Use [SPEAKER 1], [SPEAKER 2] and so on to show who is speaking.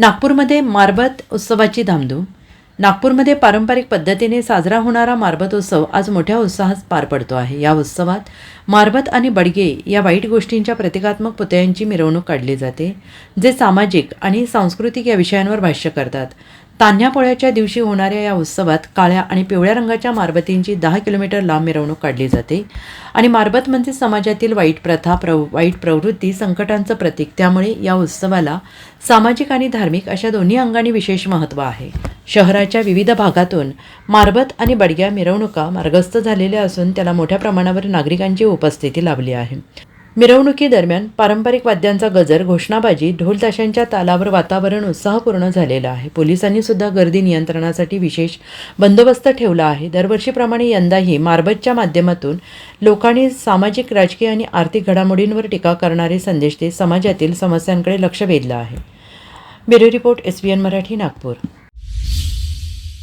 [SPEAKER 1] नागपूरमध्ये मारबत उत्सवाची धामधूम नागपूरमध्ये पारंपरिक पद्धतीने साजरा होणारा मारबत उत्सव आज मोठ्या उत्साहात पार पडतो आहे. या उत्सवात मारबत आणि बडगे या वाईट गोष्टींच्या प्रतिकात्मक पुतळ्यांची मिरवणूक काढली जाते जे सामाजिक आणि सांस्कृतिक या विषयांवर भाष्य करतात. तान्ह्या पोळ्याच्या दिवशी होणाऱ्या या उत्सवात काळ्या आणि पिवळ्या रंगाच्या मारबतींची दहा किलोमीटर लांब मिरवणूक काढली जाते आणि मारबत म्हणजे समाजातील वाईट प्रथा प्र वाईट प्रवृत्ती संकटांचं प्रतीक. त्यामुळे या उत्सवाला सामाजिक आणि धार्मिक अशा दोन्ही अंगांनी विशेष महत्त्व आहे. शहराच्या विविध भागातून मारबत आणि बडग्या मिरवणुका मार्गस्थ झालेल्या असून त्याला मोठ्या प्रमाणावर नागरिकांची उपस्थिती लाभली आहे. मिरवणुकीदरम्यान पारंपरिक वाद्यांचा गजर घोषणाबाजी ढोल ताशांच्या तालावर वातावरण उत्साहपूर्ण झालेलं आहे. पोलिसांनी सुद्धा गर्दी नियंत्रणासाठी विशेष बंदोबस्त ठेवला आहे. दरवर्षीप्रमाणे यंदाही मारबतच्या माध्यमातून लोकांनी सामाजिक राजकीय आणि आर्थिक घडामोडींवर टीका करणारे संदेश देत समाजातील समस्यांकडे लक्ष वेधलं आहे. Bureau report S B N Marathi Nagpur.